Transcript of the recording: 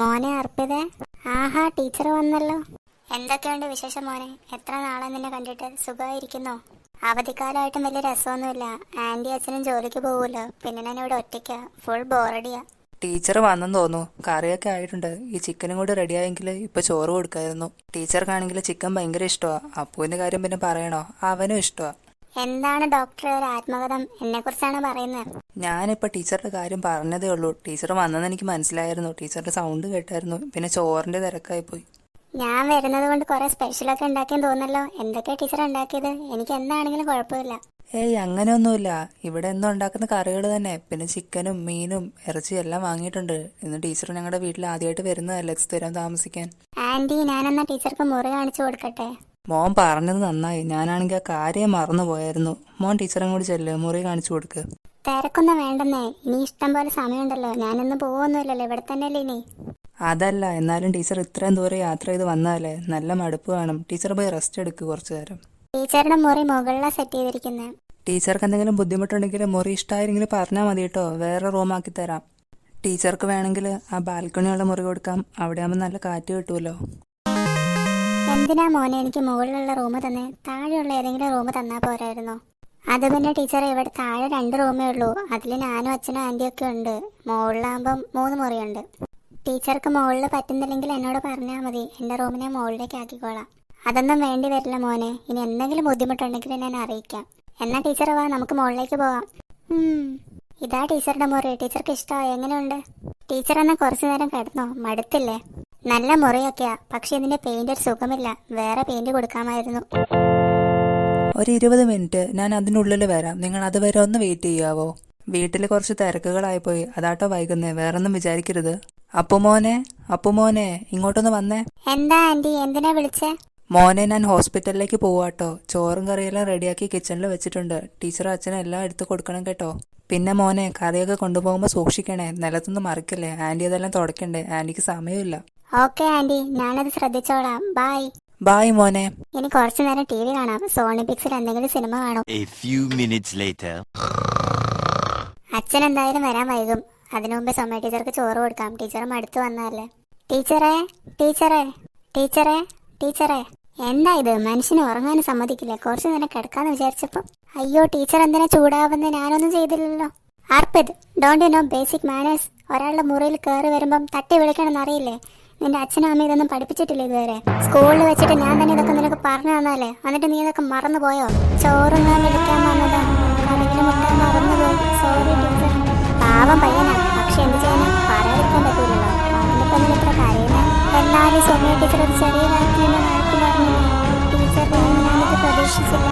മോനെ അർപ്പിതേ. ആഹാ ടീച്ചർ വന്നല്ലോ. എന്തൊക്കെയുണ്ട് വിശേഷം മോനെ? എത്ര നാളെ നിന്നെ കണ്ടിട്ട്? സുഖമായിരിക്കുന്നോ? അവധിക്കാലമായിട്ടും വലിയ രസമൊന്നുമില്ല. ആന്റി അച്ഛനും ജോലിക്ക് പോകുമല്ലോ പിന്നെ ഞാൻ ഇവിടെ ഒറ്റയ്ക്കാ. ഫുൾ ബോറടിയാ. ടീച്ചർ വന്നെന്ന് തോന്നുന്നു. കറിയൊക്കെ ആയിട്ടുണ്ട്. ഈ ചിക്കനും കൂടി റെഡിയായെങ്കിൽ ഇപ്പൊ ചോറ് കൊടുക്കായിരുന്നു. ടീച്ചർക്കാണെങ്കിൽ ചിക്കൻ ഭയങ്കര ഇഷ്ടമാ അപ്പുവിന്റെ കാര്യം പിന്നെ പറയണോ? അവനും ഇഷ്ടമാ എന്താണ് ഡോക്ടർ ഒരു ആത്മകഥം? എന്നെ കുറിച്ചാണ് പറയുന്നത്. ഞാനിപ്പോ ടീച്ചറുടെ കാര്യം പറഞ്ഞതേ ഉള്ളൂ. ടീച്ചർ വന്നെന്ന് എനിക്ക് മനസ്സിലായിരുന്നു. ടീച്ചറുടെ സൗണ്ട് കേട്ടായിരുന്നു. പിന്നെ ചോറിന്റെ തിരക്കായി പോയി ഞാൻ വരുന്നത് കൊണ്ട് കുറെ സ്പെഷ്യലൊക്കെ ഉണ്ടാക്കിയെന്ന് തോന്നല്ലോ എന്തൊക്കെയാ ടീച്ചർ ഉണ്ടാക്കിയത്? എനിക്ക് എന്താണെങ്കിലും കുഴപ്പമില്ല. ഏയ് അങ്ങനെയൊന്നുമില്ല. ഇവിടെ എന്നും ഉണ്ടാക്കുന്ന കറികൾ തന്നെ. പിന്നെ ചിക്കനും മീനും ഇറച്ചിയും എല്ലാം വാങ്ങിയിട്ടുണ്ട്. ഇന്ന് ടീച്ചർ ഞങ്ങളുടെ വീട്ടിൽ ആദ്യമായിട്ട് വരുന്നതല്ലേ സ്ഥിരം താമസിക്കാൻ. ആന്റി ഞാനെന്നാ ടീച്ചർക്ക് മുറി കാണിച്ചു കൊടുക്കട്ടെ? മോൻ പറഞ്ഞത് നന്നായി. ഞാനാണെങ്കിൽ ആ കാര്യം മറന്നു പോയായിരുന്നു. മോൻ ടീച്ചറും കൂടി ചെല്ല് മുറി കാണിച്ചു കൊടുക്ക്. തിരക്കൊന്നും വേണ്ടെന്നേ. ഇനി ഇഷ്ടം പോലെ സമയമുണ്ടല്ലോ. ഞാനൊന്നും പോവൊന്നുമില്ലല്ലോ. ഇവിടെ തന്നെയല്ലേ ഇനി? അതല്ല എന്നാലും ടീച്ചർ ഇത്രയും ദൂരം യാത്ര ചെയ്ത് വന്നാലേ നല്ല മടുപ്പ് കാണും. ടീച്ചർ പോയി റെസ്റ്റ് എടുക്കുക കുറച്ചു നേരം. ടീച്ചറുടെ മുറി മുകളിലാണ് സെറ്റ് ചെയ്തിരിക്കുന്നത് ടീച്ചർക്ക് എന്തെങ്കിലും ബുദ്ധിമുട്ടുണ്ടെങ്കിൽ മുറി ഇഷ്ടമായിരുന്നെങ്കിൽ പറഞ്ഞാൽ മതി കേട്ടോ വേറെ റൂമാക്കി തരാം. ടീച്ചർക്ക് വേണമെങ്കിൽ ആ ബാൽക്കണിയുള്ള മുറി കൊടുക്കാം. അവിടെ ആകുമ്പോൾ നല്ല കാറ്റ് കിട്ടുമല്ലോ എന്തിനാ മോനെ എനിക്ക് മുകളിലുള്ള റൂം തന്നെ? താഴെയുള്ള ഏതെങ്കിലും റൂം തന്നാ പോരായിരുന്നോ? അത് പിന്നെ ടീച്ചറെ ഇവിടെ താഴെ രണ്ട് റൂമേ ഉള്ളൂ. അതിൽ ഞാനും അച്ഛനും ആന്റിയൊക്കെ ഉണ്ട്. മുകളിലാകുമ്പം മൂന്ന് മുറിയുണ്ട്. ടീച്ചർക്ക് മുകളിൽ പറ്റുന്നില്ലെങ്കിൽ എന്നോട് പറഞ്ഞാൽ മതി. എന്റെ റൂമിനെ മുകളിലേക്ക് ആക്കിക്കോളാം. അതൊന്നും വേണ്ടി വരില്ല മോനെ. ഇനി എന്തെങ്കിലും ബുദ്ധിമുട്ടുണ്ടെങ്കിൽ ഞാൻ അറിയിക്കാം. എന്നാ ടീച്ചർ വാ നമുക്ക് മുകളിലേക്ക് പോവാം ഇതാ ടീച്ചറുടെ മുറി. ടീച്ചർക്ക് ഇഷ്ടമായി? എങ്ങനെയുണ്ട്? ടീച്ചർ എന്നാ കുറച്ചു നേരം കിടന്നോ? മടുത്തില്ലേ? നല്ല മുറിയൊക്കെയാ. പക്ഷെ ഇതിന്റെ പെയിന്റ് ഒരു സുഖമില്ല. വേറെ പെയിന്റ് കൊടുക്കാമായിരുന്നു. ഒരു ഇരുപത് മിനിറ്റ് ഞാൻ അതിനുള്ളിൽ വരാം. നിങ്ങൾ അതുവരെ ഒന്ന് വെയിറ്റ് ചെയ്യാവോ? വീട്ടിൽ കുറച്ച് തിരക്കുകളായിപ്പോയി. അതാട്ടോ വൈകുന്നേ. വേറൊന്നും വിചാരിക്കരുത്. അപ്പുമോനെ അപ്പുമോനെ ഇങ്ങോട്ടൊന്ന് വന്നേ. എന്താ ആന്റി? എന്തിനാ വിളിച്ചേ? മോനെ ഞാൻ ഹോസ്പിറ്റലിലേക്ക് പോവാട്ടോ. ചോറും കറിയെല്ലാം റെഡിയാക്കി കിച്ചണിൽ വെച്ചിട്ടുണ്ട്. ടീച്ചറും അച്ഛനും എല്ലാം എടുത്തു കൊടുക്കണം കേട്ടോ. പിന്നെ മോനെ കറിയൊക്കെ കൊണ്ടുപോകുമ്പോൾ സൂക്ഷിക്കണേ. നിലത്തൊന്നും മറിക്കല്ലേ. ആന്റി അതെല്ലാം തുടക്കണ്ടേ ആന്റിക്ക് സമയമില്ല. Okay aunty. ഞാനത് ശ്രദ്ധിച്ചോളാം. ബൈ. ബായ് മോനെ. ഇനി കുറച്ചു നേരം ടി വി കാണാം. സോണി പിക്സിൽ എന്തെങ്കിലും സിനിമ കാണും. A few minutes later. അച്ഛൻ എന്തായാലും വരാൻ വൈകും. അതിനു മുമ്പ് സൊമ്മ ടീച്ചർക്ക് ചോറ് കൊടുക്കാം. ടീച്ചറും അടുത്ത് വന്നാലേ ടീച്ചറേ ടീച്ചറേ ടീച്ചറേ ടീച്ചറേ. എന്താ ഇത്? മനുഷ്യന് ഉറങ്ങാനും സമ്മതിക്കില്ല. കുറച്ചു നേരം കിടക്കാന്ന് വിചാരിച്ചപ്പോ അയ്യോ ടീച്ചർ എന്തിനാ ചൂടാവുന്ന? ഞാനൊന്നും ചെയ്തില്ലല്ലോ. Arpit don't you know basic manners ഒരാളുടെ മുറിയിൽ കയറി വരുമ്പം തട്ടി വിളിക്കണമെന്ന് അറിയില്ലേ? നിന്റെ അച്ഛനും അമ്മ ഇതൊന്നും പഠിപ്പിച്ചിട്ടില്ല ഇതുവരെ? സ്കൂളിൽ വെച്ചിട്ട് ഞാൻ തന്നെ ഇതൊക്കെ നിനക്ക് പറഞ്ഞു തന്നാലേ? എന്നിട്ട് നീ ഇതൊക്കെ മറന്നു പോയോ ചോറും ഞാൻ വിളിക്കാൻ വന്നതാ. പാവം പയ്യനാ. പക്ഷെ എന്ത് ചെയ്യാനാ? പറയാതിരിക്കാൻ പറ്റൂലല്ലോ. അതിന്റെ ഇത്ര കരയുന്നേ? എന്നാലും സോമ്യ ടീച്ചർ ഒരു ചെറിയ കാര്യത്തിൽ മാറ്റി പറഞ്ഞു പ്രതീക്ഷിച്ചില്ല.